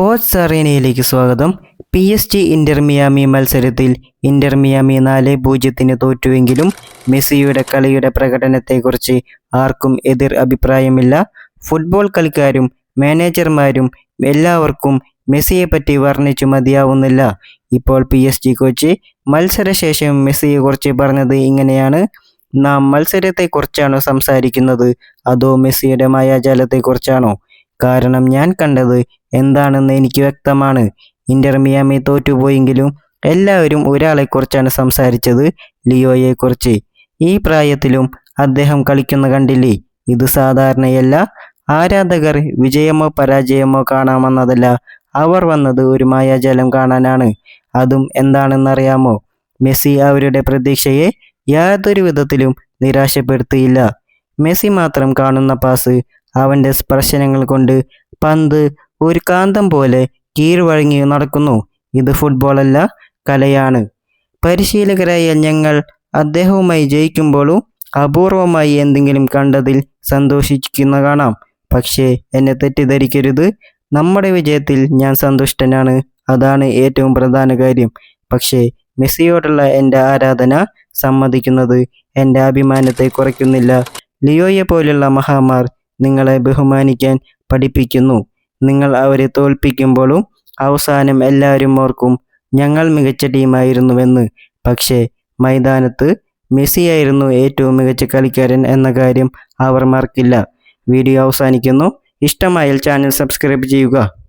Sports അറേനയിലേക്ക് സ്വാഗതം. P S T Inter Miami മത്സരത്തിൽ ഇന്റർ മിയാമി നാല് പൂജ്യത്തിന് തോറ്റുവെങ്കിലും മെസ്സിയുടെ കളിയുടെ പ്രകടനത്തെക്കുറിച്ച് ആർക്കും എതിർ അഭിപ്രായമില്ല. ഫുട്ബോൾ കളിക്കാരും മാനേജർമാരും എല്ലാവർക്കും മെസ്സിയെപ്പറ്റി വർണിച്ചു മതിയാവുന്നില്ല. ഇപ്പോൾ പി എസ് ജി കോച്ച് മത്സരശേഷം മെസ്സിയെക്കുറിച്ച് പറഞ്ഞത് ഇങ്ങനെയാണ്. നാം മത്സരത്തെക്കുറിച്ചാണോ സംസാരിക്കുന്നത്? അതോ മെസ്സിയുടെ മായാജാലത്തെക്കുറിച്ചാണോ? കാരണം ഞാൻ കണ്ടത് എന്താണെന്ന് എനിക്ക് വ്യക്തമാണ്. ഇന്റർ മിയാമി തോറ്റുപോയെങ്കിലും എല്ലാവരും ഒരാളെക്കുറിച്ചാണ് സംസാരിച്ചത് ലിയോയെക്കുറിച്ച്. ഈ പ്രായത്തിലും അദ്ദേഹം കളിക്കുന്ന കണ്ടില്ലേ? ഇത് സാധാരണയല്ല. ആരാധകർ വിജയമോ പരാജയമോ കാണാമെന്നതല്ല. അവർ വന്നത് ഒരു മായാജാലം കാണാനാണ്. അതും എന്താണെന്നറിയാമോ? മെസ്സി അവരുടെ പ്രതീക്ഷയെ യാതൊരു വിധത്തിലും നിരാശപ്പെടുത്തിയില്ല. മെസ്സി മാത്രം കാണുന്ന പാസ് അവന്റെ സ്പർശനങ്ങൾ കൊണ്ട് പന്ത് ഒരു കാന്തം പോലെ കീഴ്വഴങ്ങി നടക്കുന്നു. ഇത് ഫുട്ബോളല്ല കലയാണ്. പരിശീലകരായ ഞങ്ങൾ അദ്ദേഹവുമായി ജയിക്കുമ്പോഴും അപൂർവമായി എന്തെങ്കിലും കണ്ടതിൽ സന്തോഷിക്കുന്ന കാണാം. പക്ഷേ എന്നെ തെറ്റിദ്ധരിക്കരുത്. നമ്മുടെ വിജയത്തിൽ ഞാൻ സന്തുഷ്ടനാണ്. അതാണ് ഏറ്റവും പ്രധാന കാര്യം. പക്ഷേ മെസ്സിയോടുള്ള എന്റെ ആരാധന സമ്മതിക്കുന്നത് എന്റെ അഭിമാനത്തെ കുറയ്ക്കുന്നില്ല. ലിയോയെ പോലുള്ള മഹാമാർ നിങ്ങളെ ബഹുമാനിക്കാൻ പഠിപ്പിക്കുന്നു. നിങ്ങൾ അവരെ തോൽപ്പിക്കുമ്പോഴും അവസാനം എല്ലാവരും ഓർക്കും ഞങ്ങൾ മികച്ച ടീമായിരുന്നുവെന്ന്. പക്ഷേ മൈതാനത്ത് മെസ്സിയായിരുന്നു ഏറ്റവും മികച്ച കളിക്കാരൻ എന്ന കാര്യം അവർ മറക്കില്ല. വീഡിയോ അവസാനിക്കുന്നു. ഇഷ്ടമായാൽ ചാനൽ സബ്സ്ക്രൈബ് ചെയ്യുക.